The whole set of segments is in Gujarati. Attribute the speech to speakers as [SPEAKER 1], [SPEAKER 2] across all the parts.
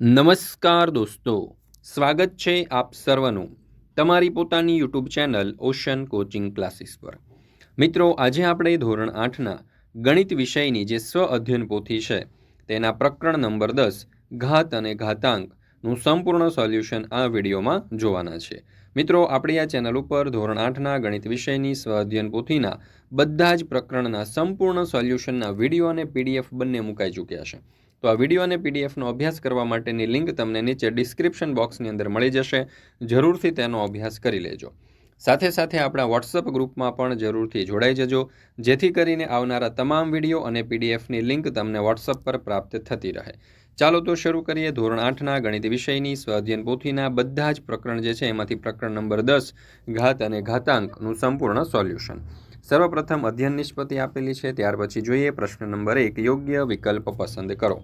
[SPEAKER 1] નમસ્કાર દોસ્તો, સ્વાગત છે આપ સર્વનું તમારી પોતાની YouTube channel ocean coaching classes પર. મિત્રો, આજે આપણે ધોરણ આઠના ગણિત વિષયની જે સ્વ અધ્યયન પોથી છે, તેના પ્રકરણ નંબર દસ, ઘાત અને ઘાતાંકનું સંપૂર્ણ સોલ્યુશન આ વિડીયોમાં જોવાના છે. મિત્રો, આપણી આ ચેનલ ઉપર ધોરણ આઠના ગણિત વિષયની સ્વ અધ્યયન પોથીના બધા જ પ્રકરણના સંપૂર્ણ સોલ્યુશનના વીડિયો અને પીડીએફ બંને મુકાઈ ચૂક્યા છે. તો આ વીડિયો અને પીડીએફનો અભ્યાસ કરવા માટેની લિંક તમને નીચે ડિસ્ક્રિપ્શન બોક્સની અંદર મળી જશે. જરૂરથી તેનો અભ્યાસ કરી લેજો. સાથે સાથે આપણા વોટ્સઅપ ગ્રુપમાં પણ જરૂરથી જોડાઈ જજો. જેથી કરીને આવનારા તમામ વીડિયો અને પીડીએફની લિંક તમને વોટ્સઅપ પર પ્રાપ્ત થતી રહે. ચાલો તો શરૂ કરીએ ધોરણ આઠના ગણિત વિષયની. સ્વાધ્યન પોથીના બધા જ પ્રકરણ જે છે, એમાંથી પ્રકરણ નંબર દસ, ઘાત અને ઘાતાંકનું સંપૂર્ણ સોલ્યુશન સર્વપ્રથમ અધ્યયન નિષ્પત્તિ આપેલી છે, ત્યાર પછી જોઈએ પ્રશ્ન નંબર એક, યોગ્ય વિકલ્પ પસંદ કરો.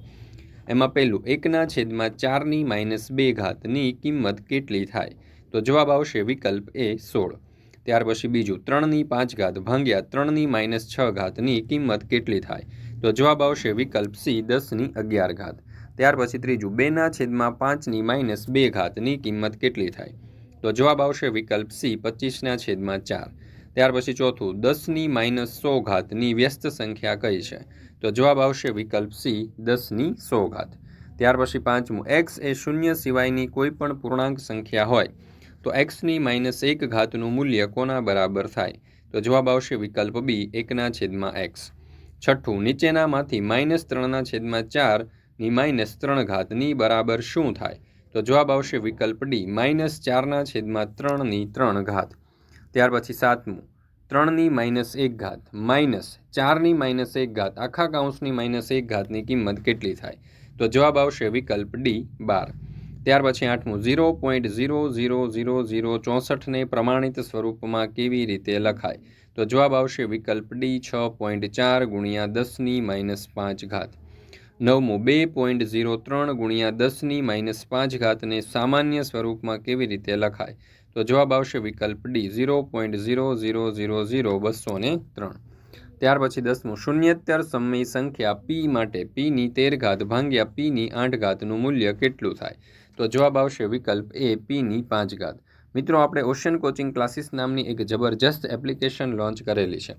[SPEAKER 1] એમાં પહેલું, એકના છેદમાં ચારની માઇનસ બે ઘાતની કિંમત કેટલી થાય? તો જવાબ આવશે વિકલ્પ એ સોળ. ત્યાર પછી બીજું, ત્રણની પાંચ ઘાત ભાંગ્યા ત્રણની માઇનસ છ ઘાતની કિંમત કેટલી થાય? તો જવાબ આવશે વિકલ્પ સી, દસની અગિયાર ઘાત. ત્યાર પછી ત્રીજું, બેના છેદમાં પાંચની માઇનસ બે ઘાતની કિંમત કેટલી થાય? તો જવાબ આવશે વિકલ્પ સી, પચીસના છેદમાં ચાર. ત્યાર પછી ચોથું, દસની માઇનસ સો ઘાતની વ્યસ્ત સંખ્યા કઈ છે? તો જવાબ આવશે વિકલ્પ સી, દસની સો ઘાત. ત્યાર પછી પાંચમું એક્સ એ શૂન્ય સિવાયની કોઈ પણ પૂર્ણાંક સંખ્યા હોય, તો એક્સની માઇનસ એક ઘાતનું મૂલ્ય કોના બરાબર થાય? તો જવાબ આવશે વિકલ્પ બી, એકના છેદમાં એક્સ છઠ્ઠું, નીચેનામાંથી માઇનસ ત્રણના છેદમાં ચારની માઇનસ ત્રણ ઘાતની બરાબર શું થાય? તો જવાબ આવશે વિકલ્પ ડી, માઇનસ ચારના છેદમાં ત્રણની ત્રણ ઘાત. ત્યાર પછી સાતમું. ત્રણની માઇનસ એક ઘાત. માઇનસ ચારની માઇનસ એક ઘાત. આખા કાઉન્સની માઇનસ એક ઘાતની કિંમત કેટલી થાય? તો જવાબ આવશે વિકલ્પ ડી, બાર. ત્યાર પછી આઠમું. Zero point zero zero zero zero ચોસઠને પ્રમાણિત સ્વરૂપમાં કેવી રીતે લખાય? તો જવાબ આવશે વિકલ્પ ડી, છ પોઈન્ટ ચાર ગુણ્યા દસની માઇનસ પાંચ ઘાત. નવમું. બે પોઈન્ટ ઝીરો ત્રણ ગુણ્યા દસની માઇનસ પાંચ ઘાતને સામાન્ય સ્વરૂપમાં કેવી રીતે લખાય? તો જવાબ આવશે વિકલ્પ D, zero point zero zero zero zero બસો ને ત્રણ. ત્યાર પછી દસમું, શૂન્યત્તર સમય સંખ્યા પી માટે પીની તેર ઘાત ભાંગ્યા પીની આઠ ઘાતનું મૂલ્ય કેટલું થાય? તો જવાબ આવશે વિકલ્પ એ પીની પાંચ ઘાત. મિત્રો, આપણે ઓશિયન કોચિંગ ક્લાસીસ નામની એક જબરજસ્ત એપ્લિકેશન લોન્ચ કરેલી છે.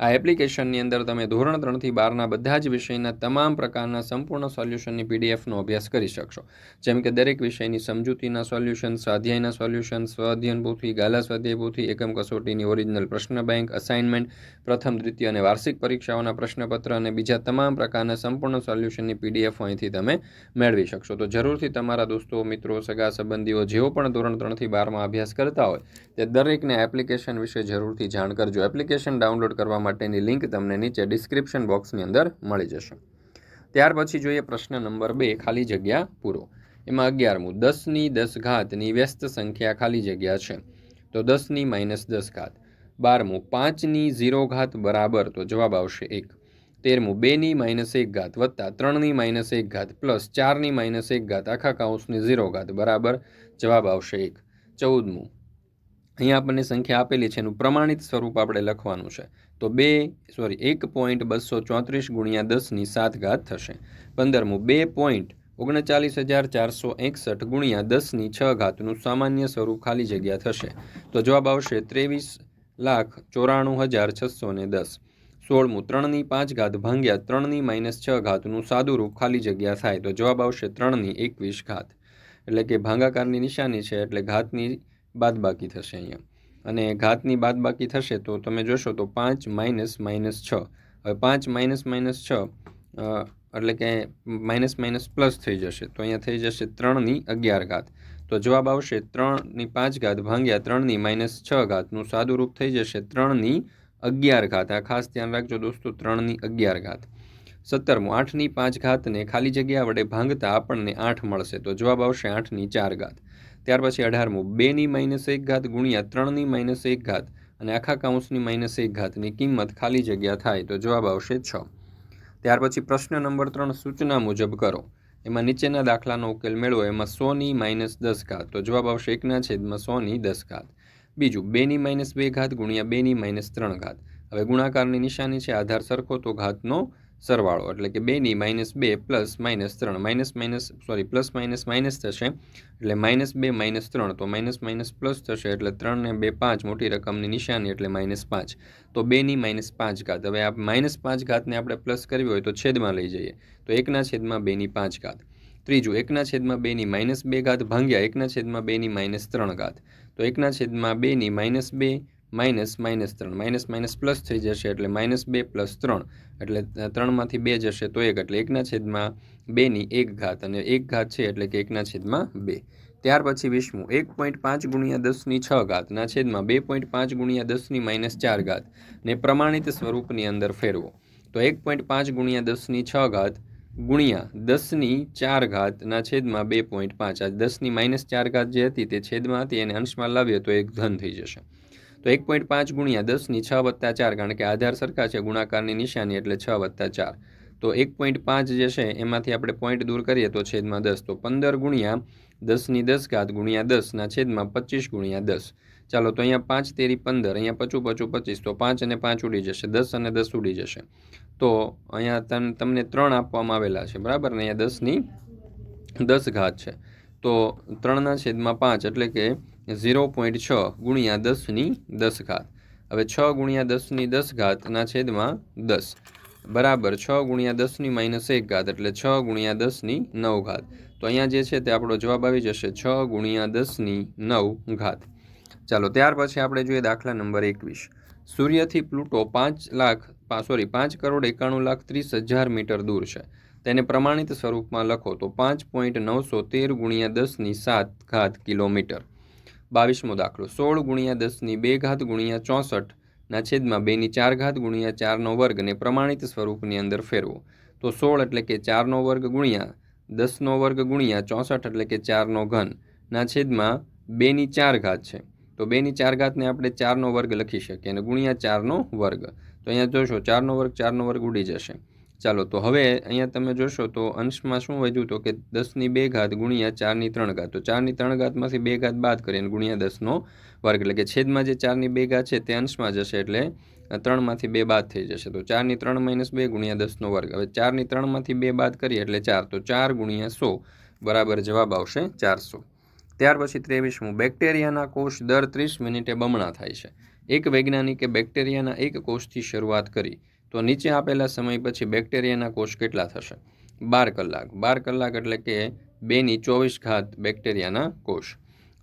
[SPEAKER 1] આ એપ્લિકેશનની અંદર તમે ધોરણ ત્રણથી બારના બધા જ વિષયના તમામ પ્રકારના સંપૂર્ણ સોલ્યુશનની પીડીએફનો અભ્યાસ કરી શકશો. જેમ કે દરેક વિષયની સમજૂતીના સોલ્યુશન સ્વાધ્યાયના સોલ્યુશન સ્વાધ્યયન પોથી ગાલા સ્વાધ્યાય પોથી એકમ કસોટીની ઓરિજિનલ પ્રશ્ન બેંક અસાઇનમેન્ટ પ્રથમ, દ્વિતીય અને વાર્ષિક પરીક્ષાઓના પ્રશ્નપત્ર અને બીજા તમામ પ્રકારના સંપૂર્ણ સોલ્યુશનની પીડીએફ અહીંથી તમે મેળવી શકશો. તો જરૂરથી તમારા દોસ્તો, મિત્રો, સગા, સંબંધીઓ જેઓ પણ ધોરણ ત્રણથી બારમાં અભ્યાસ કરતા હોય, તે દરેકને એપ્લિકેશન વિશે જરૂરથી જાણ કરજો. એપ્લિકેશન ડાઉનલોડ કરવા માટેની લિંક તમને નીચે ડિસ્ક્રિપ્શન બોક્સની અંદર મળી જશે. ત્યાર પછી જોઈએ પ્રશ્ન નંબર બે, ખાલી જગ્યા પૂરો. એમાં અગિયારમું દસની દસ ઘાતની વ્યસ્ત સંખ્યા ખાલી જગ્યા છે. તો દસની માઇનસ દસ ઘાત બારમું પાંચની ઝીરો ઘાત બરાબર, તો જવાબ આવશે એક. તેરમું બેની માઇનસ એક ઘાત વત્તા ત્રણની માઇનસ એક ઘાત પ્લસ ચારની માઇનસ એક ઘાત આખા કાઉન્સની ઝીરો ઘાત બરાબર, જવાબ આવશે એક. ચૌદમું અહીંયા આપણને સંખ્યા આપેલી છે, એનું પ્રમાણિત સ્વરૂપ આપણે લખવાનું છે. તો બે સોરી એક પોઈન્ટ બસો ચોત્રીસ ગુણ્યા દસની સાત ઘાત થશે. પંદરમું, બે પોઈન્ટ ઓગણચાલીસ હજાર ચારસો એકસઠ ગુણ્યા દસની છ ઘાતનું સામાન્ય સ્વરૂપ ખાલી જગ્યા થશે. તો જવાબ આવશે ત્રેવીસ લાખ ચોરાણું હજાર છસો ને દસ. સોળમું ત્રણની પાંચ ઘાત ભાંગ્યા ત્રણની માઇનસ છ ઘાતનું સાદું રૂપ ખાલી જગ્યા થાય તો જવાબ આવશે ત્રણની એકવીસ ઘાત. એટલે કે ભાંગાકારની નિશાની છે, એટલે ઘાતની બાદબાકી થશે અહીંયા. અને ઘાતની બાદ બાકી થશે તો તમે જોશો તો પાંચ માઇનસ માઇનસ છ. હવે પાંચ માઇનસ માઇનસ છ એટલે કે માઇનસ માઇનસ પ્લસ થઈ જશે. તો અહીંયા થઈ જશે ત્રણની અગિયાર ઘાત. તો જવાબ આવશે ત્રણની પાંચ ઘાત ભાંગ્યા ત્રણની માઇનસ છ ઘાતનું સાદું રૂપ થઈ જશે ત્રણની અગિયાર ઘાત. આ ખાસ ધ્યાન રાખજો દોસ્તો, ત્રણની અગિયાર ઘાત. સત્તરમું, આઠની પાંચ ઘાતને ખાલી જગ્યા વડે ભાંગતા આપણને આઠ મળશે. તો જવાબ આવશે આઠની ચાર ઘાત. ત્યાર પછી અઢારમું. બેની માઇનસ એક ઘાત ગુણ્યા ત્રણની માઇનસ એક ઘાત અને આખા કાઉન્સની માઇનસ એક ઘાતની કિંમત ખાલી જગ્યા થાય તો જવાબ આવશે છ. ત્યાર પછી પ્રશ્ન નંબર ત્રણ સૂચના મુજબ કરો. એમાં નીચેના દાખલાનો ઉકેલ મેળવો. એમાં સોની માઇનસ દસ ઘાત તો જવાબ આવશે એકના છેદમાં સોની દસ ઘાત. બીજું, બેની માઇનસ બે ઘાત ગુણ્યા બેની માઇનસ ત્રણ ઘાત. હવે ગુણાકારની નિશાની છે આધાર સરખો તો ઘાતનો સરવાળો. એટલે કે બેની માઇનસ બે પ્લસ માઇનસ ત્રણ. Minus minus sorry plus minus minus થશે. એટલે માઇનસ બે, માઇનસ ત્રણ. તો માઇનસ માઇનસ પ્લસ થશે એટલે ત્રણ ને બે પાંચ. મોટી રકમની નિશાની એટલે માઇનસ પાંચ. તો બેની માઇનસ પાંચ ઘાત. હવે આ માઇનસ પાંચ ઘાતને આપણે પ્લસ કરવી હોય તો છેદમાં લઈ જઈએ. તો એકના છેદમાં બેની પાંચ ઘાત. ત્રીજું, એકના છેદમાં બેની માઇનસ બે ઘાત ભાંગ્યા. એકના છેદમાં બેની માઇનસ ત્રણ ઘાત. તો એકના છેદમાં બેની માઇનસ બે માઇનસ માઇનસ ત્રણ. માઇનસ માઇનસ પ્લસ થઈ જશે એટલે માઇનસ બે પ્લસ ત્રણ. એટલે ત્રણમાંથી બે જશે તો એક. એટલે એકના છેદમાં બેની એક ઘાત. અને એક ઘાત છે એટલે કે એકના છેદમાં બે. ત્યાર પછી વીસમું એક પોઈન્ટ પાંચ ગુણ્યા દસની છ ઘાતના છેદમાં બે પોઈન્ટ પાંચ ગુણ્યા દસની માઇનસ ચાર ઘાત. ને પ્રમાણિત સ્વરૂપની અંદર ફેરવો. તો એક પોઈન્ટ પાંચ ગુણ્યા દસની છ ઘાત ગુણ્યા દસની ચાર ઘાતના છેદમાં બે પોઈન્ટ પાંચ. આ દસની માઇનસ ચાર ઘાત જે હતી તે છેદમાં હતી. એને અંશમાં લાવીએ તો એક ધન થઈ જશે. તો એક પોઈન્ટ પાંચ ગુણ્યા દસની છ વત્તા ચાર, કારણ કે આધાર સરખા છે, ગુણાકારની નિશાની એટલે છ વત્તા ચાર. તો એક પોઈન્ટ પાંચ જે છે, એમાંથી આપણે પોઈન્ટ દૂર કરીએ તો છેદમાં દસ. તો પંદર ગુણ્યા દસની દસ ઘાત ગુણ્યા દસના છેદમાં પચીસ ગુણ્યા દસ. ચાલો તો અહીંયા પાંચ તેરી પંદર, અહીંયા પચું પચું પચીસ. તો પાંચ અને પાંચ ઉડી જશે, દસ અને દસ ઉડી જશે. તો અહીંયા તમ તમને ત્રણ આપવામાં આવેલા છે, બરાબર? ને અહીંયા દસની દસ ઘાત છે. તો ત્રણના છેદમાં પાંચ એટલે કે ઝીરો પોઈન્ટ છ ગુણ્યા દસની દસ ઘાત હવે છ ગુણ્યા દસની દસ ઘાતના છેદમાં દસ. બરાબર છ ગુણ્યા દસની માઇનસ એક ઘાત, એટલે છ ગુણ્યા દસની નવ ઘાત. તો અહીંયા જે છે તે આપણો જવાબ આવી જશે છ ગુણ્યા દસની નવ ઘાત. ચાલો, ત્યાર પછી આપણે જોઈએ દાખલા નંબર એકવીસ. સૂર્યથી પ્લુટો પાંચ લાખ સોરી, પાંચ કરોડ એકાણું લાખ ત્રીસ હજાર મીટર દૂર છે. તેને પ્રમાણિત સ્વરૂપમાં લખો તો પાંચ પોઈન્ટ નવસો તેર ગુણ્યા દસની સાત ઘાત કિલોમીટર. બાવીસમો દાખલો. સોળ ગુણ્યા દસની બે ઘાત ગુણ્યા ચોસઠ ના છેદમાં બેની ચાર ઘાત ગુણ્યા ચારનો વર્ગ ને પ્રમાણિત સ્વરૂપની અંદર ફેરવો. તો સોળ એટલે કે ચારનો વર્ગ ગુણ્યા દસનો વર્ગ ગુણ્યા ચોસઠ એટલે કે ચારનો ઘન ના છેદમાં બેની ચાર ઘાત છે. તો બેની ચાર ઘાતને આપણે ચારનો વર્ગ લખી શકીએ અને ગુણ્યા ચારનો વર્ગ. તો અહીંયા જોશો, ચારનો વર્ગ ચારનો વર્ગ ઉડી જશે. ચાલો, તો હવે અહીંયા તમે જોશો, તો અંશમાં શું વધ્યું તો કે દસની બે ઘાત ગુણ્યા ચારની ત્રણ ઘાત. તો ચારની ત્રણ ઘાતમાંથી બે ઘાત બાદ કરીને ગુણ્યા દસનો વર્ગ. એટલે કે છેદમાં જે ચારની બે ઘાત છે તે અંશમાં જશે, એટલે ત્રણમાંથી બે બાદ થઈ જશે. તો ચારની ત્રણ માઇનસ બે ગુણ્યા દસનો વર્ગ. હવે ચારની ત્રણમાંથી બે બાદ કરીએ એટલે ચાર. તો ચાર ગુણ્યા સો બરાબર જવાબ આવશે ચારસો. ત્યાર પછી ત્રેવીસમું. બેક્ટેરિયાના કોષ દર ત્રીસ મિનિટે બમણા થાય છે. એક વૈજ્ઞાનિકે બેક્ટેરિયાના એક કોષથી શરૂઆત કરી. તો નીચે આપેલા સમય પછી બેક્ટેરિયાના કોષ કેટલા થશે? બાર કલાક. બાર કલાક એટલે કે બેની ચોવીસ ઘાત બેક્ટેરિયાના કોષ.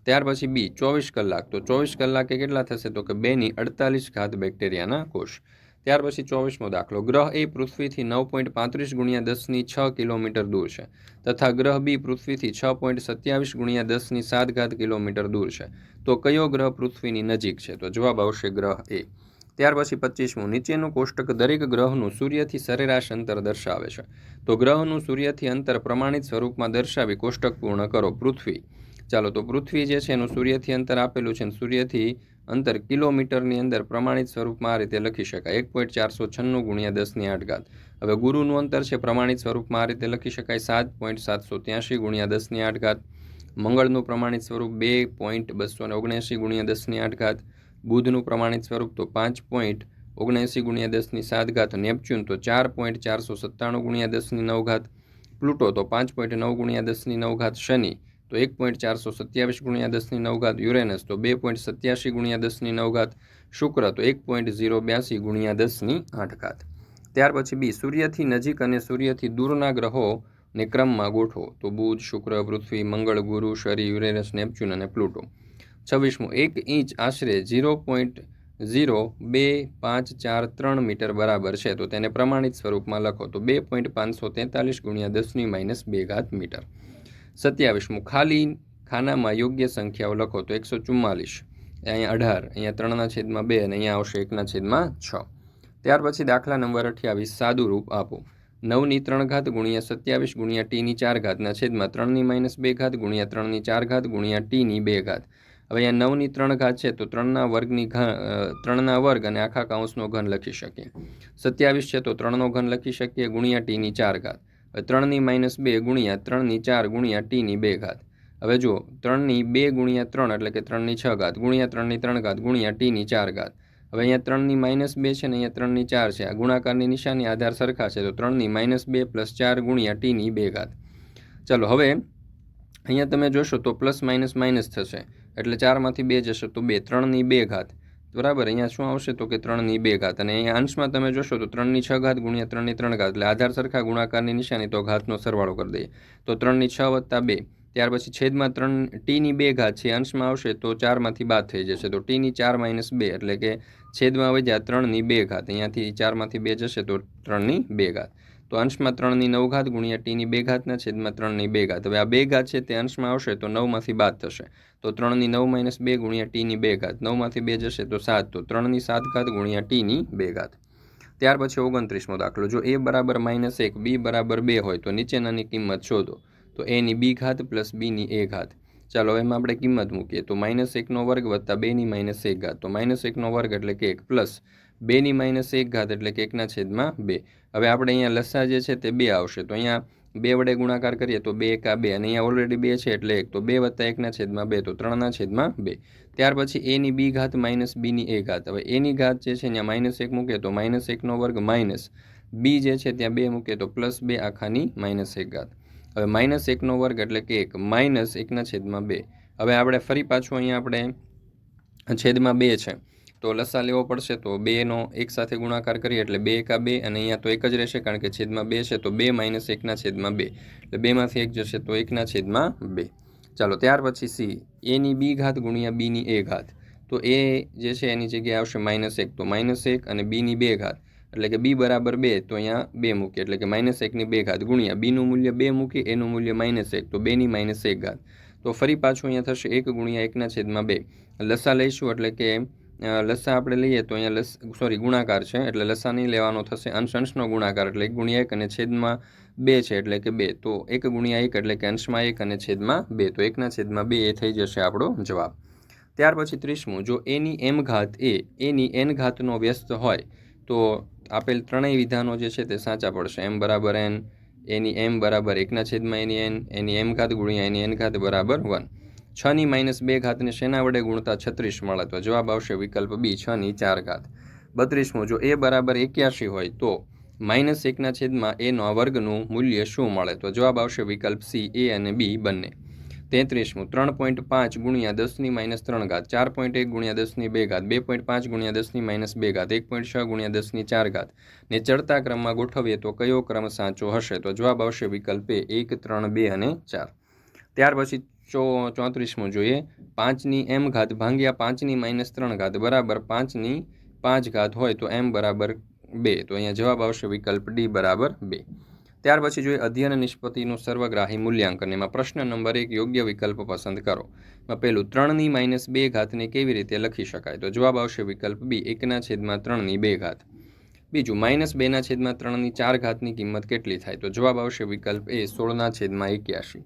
[SPEAKER 1] ત્યાર પછી બી, ચોવીસ કલાક. તો ચોવીસ કલાકે કેટલા થશે? તો કે બેની અડતાલીસ ઘાત બેક્ટેરિયાના કોષ. ત્યાર પછી ચોવીસમો દાખલો. ગ્રહ એ પૃથ્વીથી નવ પોઈન્ટ પાંત્રીસ ગુણ્યા દસની છ કિલોમીટર દૂર છે તથા ગ્રહ બી પૃથ્વીથી છ પોઈન્ટ સત્યાવીસ ગુણ્યા દસની સાત ઘાત કિલોમીટર દૂર છે. તો કયો ગ્રહ પૃથ્વીની નજીક છે? તો જવાબ આવશે ગ્રહ એ. ત્યાર પછી પચીસમું નીચેનું કોષ્ટક દરેક ગ્રહનું સૂર્યથી સરેરાશ અંતર દર્શાવે છે. તો ગ્રહનું સૂર્યથી અંતર પ્રમાણિત સ્વરૂપમાં દર્શાવી કોષ્ટક પૂર્ણ કરો. પૃથ્વી. ચાલો, તો પૃથ્વી જે છે એનું સૂર્યથી અંતર આપેલું છે સૂર્યથી અંતર કિલોમીટરની અંદર પ્રમાણિત સ્વરૂપમાં આ રીતે લખી શકાય. એક પોઈન્ટ ચારસો છન્નું ગુણ્યા દસની આઠ ઘાત. હવે ગુરુનું અંતર છે પ્રમાણિત સ્વરૂપમાં આ રીતે લખી શકાય. સાત પોઈન્ટ સાતસો ત્યાંશી ગુણ્યા દસની આઠ ઘાત. મંગળનું પ્રમાણિત સ્વરૂપ બે પોઈન્ટ બસો ઓગણએંશી ગુણ્યા દસની આઠ ઘાત. બુધનું પ્રમાણિત સ્વરૂપ તો પાંચ પોઈન્ટ ઓગણએંસી ગુણ્યા દસની સાત ઘાત, નેપચ્યુન તો ચાર પોઈન્ટ ચારસો સત્તાણું ગુણ્યા દસની નવ ઘાત, પ્લુટો તો પાંચ પોઈન્ટ નવ ગુણ્યા દસની નવ ઘાત શનિ તો એક પોઈન્ટ ચારસો સત્યાવીસ ગુણ્યા દસની નવ ઘાત, યુરેનસ તો બે પોઈન્ટ સત્યાસી ગુણ્યા દસની નવ ઘાત, શુક્ર તો એક પોઈન્ટ ઝીરો બ્યાસી ગુણ્યા દસની આઠ ઘાત. ત્યાર પછી બી, સૂર્યથી નજીક અને સૂર્યથી દૂરના ગ્રહો ને ક્રમમાં ગોઠવો તો બુધ, શુક્ર, પૃથ્વી, મંગળ, ગુરુ, શનિ, યુરેનસ, નેપચ્યુન અને પ્લુટો. છવ્વીસમું, એક ઇંચ આશરે ઝીરો પોઈન્ટ ઝીરો બે પાંચ ચાર ત્રણ મીટર બરાબર છે. તો તેને પ્રમાણિત સ્વરૂપમાં લખો. તો બે પોઈન્ટ પાંચસો તેતાલીસ ગુણ્યા દસની માઇનસ બે ઘાત મીટર. સત્યાવીસમું, ખાલી ખાનામાં યોગ્ય સંખ્યાઓ લખો. તો એકસો ચુમ્માલીસ, અહીંયા અઢાર, અહીંયા ત્રણના છેદમાં બે અને અહીંયા આવશે એકના છેદમાં છ. ત્યાર પછી દાખલા નંબર અઠ્યાવીસ, સાદું રૂપ આપો. નવની ત્રણ ઘાત ગુણ્યા સત્યાવીસ ગુણ્યા ટીની ચાર ઘાતના છેદમાં ત્રણની માઇનસ બે ઘાત ગુણ્યા ત્રણની ચાર ઘાત ગુણ્યા ટીની બે ઘાત. હવે અહીંયા નવની ત્રણ ઘાત છે, તો ત્રણના વર્ગની ઘન ત્રણના વર્ગ અને આખા કાઉન્સનો ઘન લખી શકીએ. સત્યાવીસ છે, તો ત્રણનો ઘન લખી શકીએ, ગુણ્યા ટીની ચાર ઘાત. હવે ત્રણની માઇનસ બે ગુણ્યા ત્રણની ચાર ગુણ્યા ટીની બે ઘાત. હવે જુઓ, ત્રણની બે ગુણ્યા ત્રણ એટલે કે ત્રણની છ ઘાત, ગુણ્યા ત્રણની ત્રણ ઘાત, ગુણ્યા ટીની ચાર ઘાત. હવે અહીંયા ત્રણની માઇનસ બે છે ને અહીંયા ત્રણની ચાર છે, આ ગુણાકારની નિશાની આધાર સરખા છે, તો ત્રણની માઇનસ બે પ્લસ ચાર ગુણ્યા ટીની બે ઘાત. ચાલો, હવે અહીંયા તમે જોશો તો પ્લસ માઇનસ માઇનસ થશે. એટલે ચારમાંથી બે જશે, તો બે, ત્રણની બે ઘાત. બરાબર? અહીંયા શું આવશે તો કે ત્રણની બે ઘાત. અને અહીંયા અંશમાં તમે જોશો તો ત્રણની છ ઘાત ગુણ્યા ત્રણની ત્રણ ઘાત. એટલે આધાર સરખા ગુણાકારની નિશાની તો ઘાતનો સરવાળો કરી દઈએ. તો ત્રણની છ વત્તા બે. ત્યાર પછી છેદમાં ત્રણ, ટીની બે ઘાત છે, અંશમાં આવશે તો ચારમાંથી બાદ થઈ જશે. તો ટીની ચાર માઇનસ બે, એટલે કે છેદમાં વધ્યા ત્રણની બે ઘાત. અહીંયાથી ચારમાંથી બે જશે તો ત્રણની બે ઘાત. તો અંશમાં ત્રણની નવ ઘાત ગુણ્યા ટીની બે ઘાતના છેદમાં ત્રણની બે ઘાત. હવે આ બે ઘાત છે તે અંશમાં આવશે તો નવમાંથી બાદ થશે. તો ત્રણની નવ માઇનસ બે ગુણ્યા ટીની બે ઘાત. નવમાંથી બે જશે તો સાત. તો ત્રણની સાત ઘાત ગુણ્યા ટીની બે ઘાત. ત્યાર પછી ઓગણત્રીસમો દાખલો. જો એ બરાબર માઇનસ એક, બી બરાબર બે હોય તો નીચેનાની કિંમત શોધો. તો એની બી ઘાત પ્લસ બીની એ ઘાત. ચાલો એમાં આપણે કિંમત મૂકીએ. તો માઇનસ એકનો વર્ગ વત્તા બેની માઇનસ એક ઘાત. તો માઇનસ એકનો વર્ગ એટલે કે એક પ્લસ બેની માઇનસ એક ઘાત એટલે કે એકના છેદમાં બે. હવે આપણે અહીંયા લસા જે છે તે બે આવશે. તો અહીંયા બે વડે ગુણાકાર કરીએ તો બે એકા બે. અને અહીંયા ઓલરેડી બે છે એટલે એક તો બે વત્તા એકના છેદમાં બે, તો ત્રણના છેદમાં બે. ત્યાર પછી એની બી ઘાત માઇનસ બીની એ ઘાત. હવે એની ઘાત જે છે ત્યાં માઇનસ એક મૂકે તો માઇનસ એકનો વર્ગ માઇનસ બી જે છે ત્યાં બે મૂકે તો પ્લસ બે આખાની માઇનસ એક ઘાત. હવે માઇનસ એકનો વર્ગ એટલે કે એક. માઇનસ એકના છેદમાં બે. હવે આપણે ફરી પાછું અહીંયા આપણે છેદમાં બે છે. તો લસા લેવો પડશે, તો બેનો એક સાથે ગુણાકાર કરીએ એટલે બે એકા બે, અને અહીંયા તો એક જ રહેશે કારણ કે છેદમાં બે છે, તો બે માઇનસ એકના છેદમાં બે. એટલે બેમાંથી એક જશે, તો એકના છેદમાં બે. ચાલો, ત્યાર પછી સી. એની બી ઘાત ગુણ્યા બીની એ ઘાત. તો એ જે છે, એની જગ્યાએ આવશે માઇનસ એક. તો માઇનસ એક અને બીની બે ઘાત. એટલે કે બી બરાબર બે, તો અહીંયા બે મૂકીએ. એટલે કે માઇનસ એકની બે ઘાત ગુણ્યા બીનું મૂલ્ય બે મૂકી, એનું મૂલ્ય માઇનસ એક. તો બેની માઇનસ એક ઘાત. તો ફરી પાછું અહીંયા થશે એક ગુણ્યા એકના છેદમાં બે. લસા લઈશું એટલે કે લસા આપણે લઈએ તો અહીંયા લસ સોરી ગુણાકાર છે, એટલે લસા નહીં લેવાનો થશે. અંશ, અંશનો ગુણાકાર એટલે ગુણ્યા એક અને છેદમાં બે છે એટલે કે બે. તો એક ગુણ્યા એક એટલે કે અંશમાં એક અને છેદમાં બે. તો એકના છેદમાં બે એ થઈ જશે આપણો જવાબ. ત્યાર પછી ત્રીસમું, જો એની એમ ઘાત એ એની એન ઘાતનો વ્યસ્ત હોય, તો આપેલ ત્રણેય વિધાનો જે છે તે સાચા પડશે. એમ બરાબર એન એની એમ બરાબર એકના છેદમાં એની એન એની એમ ઘાત ગુણ્યા એની એન ઘાત બરાબર વન છની માઇનસ બે ઘાતને શેના વડે ગુણતા છત્રીસ મળે? તો જવાબ આવશે વિકલ્પ બી, છની ચાર ઘાત. બત્રીસમું, જો એ બરાબર એક્યાસી હોય, તો માઇનસ એકના છેદમાં એનો વર્ગનું મૂલ્ય શું મળે? તો જવાબ આવશે વિકલ્પ સી, એ અને બી બંને. તેત્રીસમું, ત્રણ પોઈન્ટ પાંચ ગુણ્યા દસની માઇનસ ત્રણ ઘાત. ચાર પોઈન્ટ એક ગુણ્યા દસની બે ઘાત. બે પોઈન્ટ પાંચ ગુણ્યા દસની માઇનસ બે ઘાત. એક પોઈન્ટ છ ગુણ્યા દસની ચાર ઘાત. ને ચડતા ક્રમમાં ગોઠવીએ તો કયો ક્રમ સાચો હશે? તો જવાબ આવશે વિકલ્પ એ, એક, ત્રણ, બે અને ચાર. ત્યાર પછી ચો ચોત્રીસમો જોઈએ. પાંચની એમ ઘાત ભાંગ્યા પાંચની માઇનસ ત્રણ ઘાત બરાબર પાંચની પાંચ ઘાત હોય તો એમ બરાબર બે. તો અહીંયા જવાબ આવશે વિકલ્પ ડી બરાબર બે. ત્યાર પછી જોઈએ અધ્યયન નિષ્પત્તિનું સર્વગ્રાહી મૂલ્યાંકન. એમાં પ્રશ્ન નંબર એક, યોગ્ય વિકલ્પ પસંદ કરો. એમાં પહેલું, ત્રણની માઇનસ બે ઘાતને કેવી રીતે લખી શકાય? તો જવાબ આવશે વિકલ્પ બી, એકના છેદમાં ત્રણની બે ઘાત. બીજું, માઇનસ બેના છેદમાં ત્રણની ચાર ઘાતની કિંમત કેટલી થાય? તો જવાબ આવશે વિકલ્પ એ, સોળના છેદમાં એક્યાસી.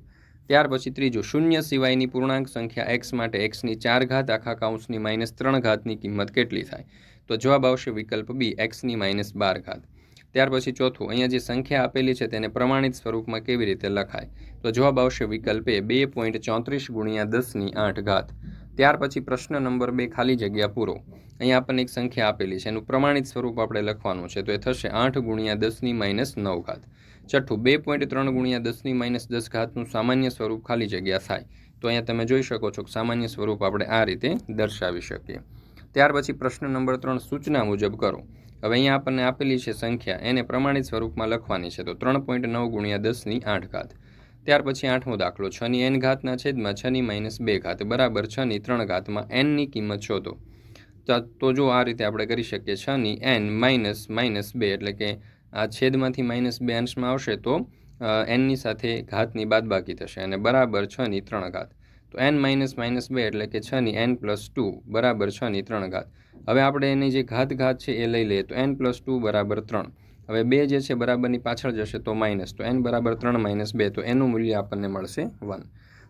[SPEAKER 1] ત્યાર પછી ત્રીજું, શૂન્ય સિવાયની પૂર્ણાંક સંખ્યા એક્સ માટે એક્સની ચાર ઘાત, આખા કાઉન્સની માઇનસ ત્રણ ઘાતની કિંમત કેટલી થાય? તો જવાબ આવશે વિકલ્પ બી એક્સની માઇનસ બાર ઘાત. ત્યાર પછી ચોથું, અહીંયા જે સંખ્યા આપેલી છે તેને પ્રમાણિત સ્વરૂપમાં કેવી રીતે લખાય? તો જવાબ આવશે વિકલ્પ એ, બે પોઈન્ટ ચોત્રીસ ગુણ્યા દસની આઠ ઘાત. ત્યાર પછી પ્રશ્ન નંબર બે ખાલી જગ્યા પૂરો. અહીંયા આપણને એક સંખ્યા આપેલી છે, એનું પ્રમાણિત સ્વરૂપ આપણે લખવાનું છે, તો એ થશે આઠ ગુણ્યા દસની માઇનસ નવ ઘાત. છઠ્ઠું બે પોઈન્ટ ત્રણ ગુણ્યા દસની માઇનસ દસ ઘાતનું સામાન્ય સ્વરૂપ ખાલી જગ્યા થાય. તો અહીંયા તમે જોઈ શકો છો કે સામાન્ય સ્વરૂપ આપણે આ રીતે દર્શાવી શકીએ. ત્યાર પછી પ્રશ્ન નંબર ત્રણ સૂચના મુજબ કરો. હવે અહીંયા આપણને આપેલી છે સંખ્યા. એને પ્રમાણિત સ્વરૂપમાં લખવાની છે. તો ત્રણ પોઈન્ટ નવ ગુણ્યા દસની આઠ ઘાત. ત્યાર પછી આઠમો દાખલો. છની એન ઘાતના છેદમાં છની માઇનસ બે ઘાત. બરાબર છની ત્રણ ઘાતમાં એનની કિંમત શોધો. તો જો આ રીતે આપણે કરી શકીએ છની એન માઇનસ માઇનસ બે એટલે કે આ છેદમાંથી માઇનસ બે અંશમાં આવશે તો એનની સાથે ઘાતની બાદબાકી થશે અને બરાબર છની ત્રણ ઘાત તો એન માઇનસ માઇનસ બે એટલે કે છની એન પ્લસ ટુ બરાબર છની ત્રણ ઘાત હવે આપણે એની જે ઘાત ઘાત છે એ લઈ લઈએ તો એન પ્લસ ટુ બરાબર ત્રણ. હવે બે જે છે બરાબરની પાછળ જશે તો માઇનસ. તો એન બરાબર ત્રણ માઇનસ બે, તો એનું મૂલ્ય આપણને મળશે વન.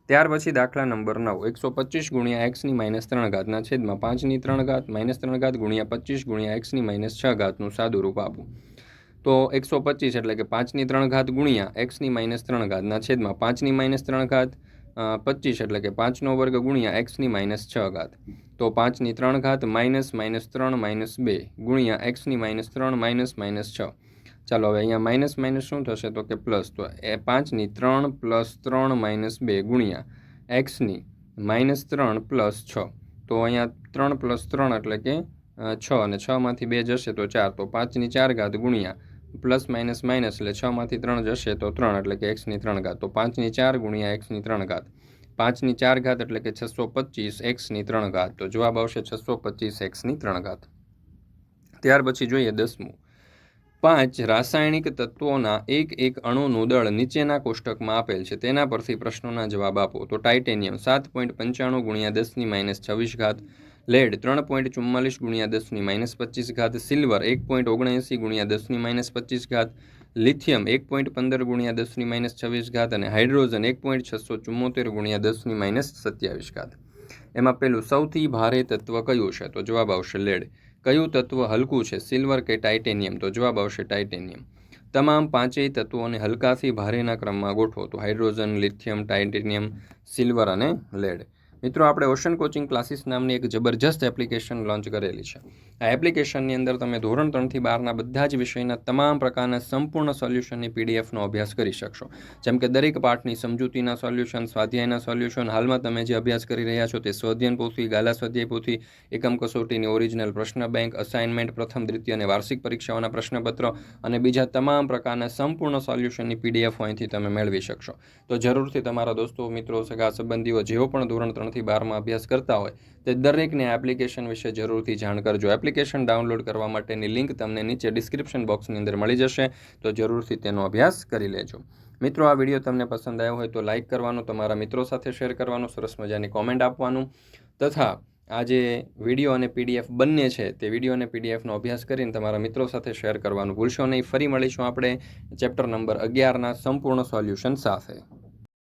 [SPEAKER 1] ત્યાર પછી દાખલા નંબર નવ, એકસો પચીસ ગુણ્યા એક્સની માઇનસ ત્રણ ઘાતના છેદમાં પાંચની ત્રણ ઘાત માઇનસ ત્રણ ઘાત ગુણ્યા પચીસ ગુણ્યા એક્સની માઇનસ છ ઘાતનું સાદું રૂપ આપવું તો એકસો પચીસ એટલે કે પાંચની ત્રણ ઘાત ગુણ્યા એક્સની માઇનસ ત્રણ ઘાતના છેદમાં પાંચની માઇનસ ત્રણ ઘાત પચીસ એટલે કે પાંચનો વર્ગ ગુણ્યા એક્સની માઇનસ છ ઘાત. તો પાંચની ત્રણ ઘાત માઇનસ માઇનસ ત્રણ માઇનસ બે ગુણ્યા એક્સની માઇનસ ત્રણ માઇનસ માઇનસ છ. ચાલો હવે અહીંયા માઇનસ માઇનસ શું થશે? તો કે પ્લસ તો એ પાંચની ત્રણ પ્લસ ત્રણ માઇનસ બે ગુણ્યા એક્સની માઇનસ ત્રણ પ્લસ છ. તો અહીંયા ત્રણ પ્લસ ત્રણ એટલે કે છ અને છમાંથી બે જશે તો ચાર. તો પાંચની ચાર ઘાત ગુણ્યા પ્લસ માઇનસ માઇનસ એટલે છમાંથી ત્રણ જશે તો ત્રણ, એટલે કે એક્સની ત્રણ ઘાત. તો પાંચની ચાર ગુણ્યા એક્સની ત્રણ ઘાત. પાંચની ચાર ઘાત એટલે કે છસો પચીસ એક્સની ત્રણ ઘાત. તો જવાબ આવશે છસો પચીસ એક્સની ત્રણ ઘાત. ત્યાર પછી જોઈએ દસમું. પાંચ રાસાયણિક તત્વોના એક એક અણુનું દળ નીચેના કોષ્ટકમાં આપેલ છે. તેના પરથી પ્રશ્નોના જવાબ આપો. તો ટાઇટેનિયમ સાત પોઈન્ટ પંચાણું ગુણ્યા દસની માઇનસ છવ્વીસ ઘાત. લેડ ત્રણ પોઈન્ટ ચુમ્માલીસ ગુણ્યા દસની માઇનસ પચીસ ઘાત, સિલ્વર એક પોઈન્ટ ઓગણએંસી ગુણ્યા દસની માઇનસ પચીસ ઘાત, લિથિયમ એક પોઈન્ટ પંદર ગુણ્યા દસની માઇનસ છવ્વીસ ઘાત અને હાઇડ્રોજન એક પોઈન્ટ છસો ચુમ્મોતેર ગુણ્યા દસની માઇનસ સત્યાવીસ ઘાત. એમાં પેલું સૌથી ભારે તત્વ કયું છે? તો જવાબ આવશે લેડ. કયું તત્વ હલકું છે? સિલ્વર કે ટાઇટેનિયમ? તો જવાબ આવશે ટાઇટેનિયમ. તમામ પાંચેય તત્વોને હલકાથી ભારેના ક્રમમાં ગોઠવો. તો હાઇડ્રોજન, લિથિયમ, ટાઇટેનિયમ, સિલ્વર અને લેડ. મિત્રો, આપણે ઓશન કોચિંગ ક્લાસીસ નામની એક જબરજસ્ત એપ્લિકેશન લોન્ચ કરેલી છે. આ એપ્લિકેશનની અંદર તમે ધોરણ ત્રણથી બારના બધા જ વિષયના તમામ પ્રકારના સંપૂર્ણ સોલ્યુશનની પીડીએફનો અભ્યાસ કરી શકશો. જેમ કે દરેક પાઠની સમજૂતીના સોલ્યુશન સ્વાધ્યાયના સોલ્યુશન હાલમાં તમે જે અભ્યાસ કરી રહ્યા છો તે સ્વધ્યન પોથી, ગાલા સ્વાધ્યાય પોથી, એકમ કસોટીની ઓરિજિનલ પ્રશ્ન બેંક અસાઇનમેન્ટ પ્રથમ, દ્વિતીય અને વાર્ષિક પરીક્ષાઓના પ્રશ્નપત્રો અને બીજા તમામ પ્રકારના સંપૂર્ણ સોલ્યુશનની પીડીએફ અહીંથી તમે મેળવી શકશો. તો જરૂરથી તમારા દોસ્તો, મિત્રો, સગા, સંબંધીઓ, જેઓ પણ ધોરણ ત્રણથી બારમાં અભ્યાસ કરતા હોય, તે દરેકને એપ્લિકેશન વિશે જરૂરથી જાણ કરજો એપ્લિકેશન ડાઉનલોડ કરવા માટેની લિંક તમને નીચે ડિસ્ક્રિપ્શન બોક્સની અંદર મળી જશે, તો જરૂરથી તેનો અભ્યાસ કરી લેજો. મિત્રો, આ વીડિયો તમને પસંદ આવ્યો હોય તો લાઇક કરવાનું, તમારા મિત્રો સાથે શેર કરવાનું, સરસ મજાની કોમેન્ટ આપવાનું, તથા આ જે વીડિયો અને પીડીએફ બંને છે, તે વીડિયો અને પીડીએફનો અભ્યાસ કરીને તમારા મિત્રો સાથે શેર કરવાનું ભૂલશો નહીં. ફરી મળીશું આપણે ચેપ્ટર નંબર અગિયારના સંપૂર્ણ સોલ્યુશન સાથે.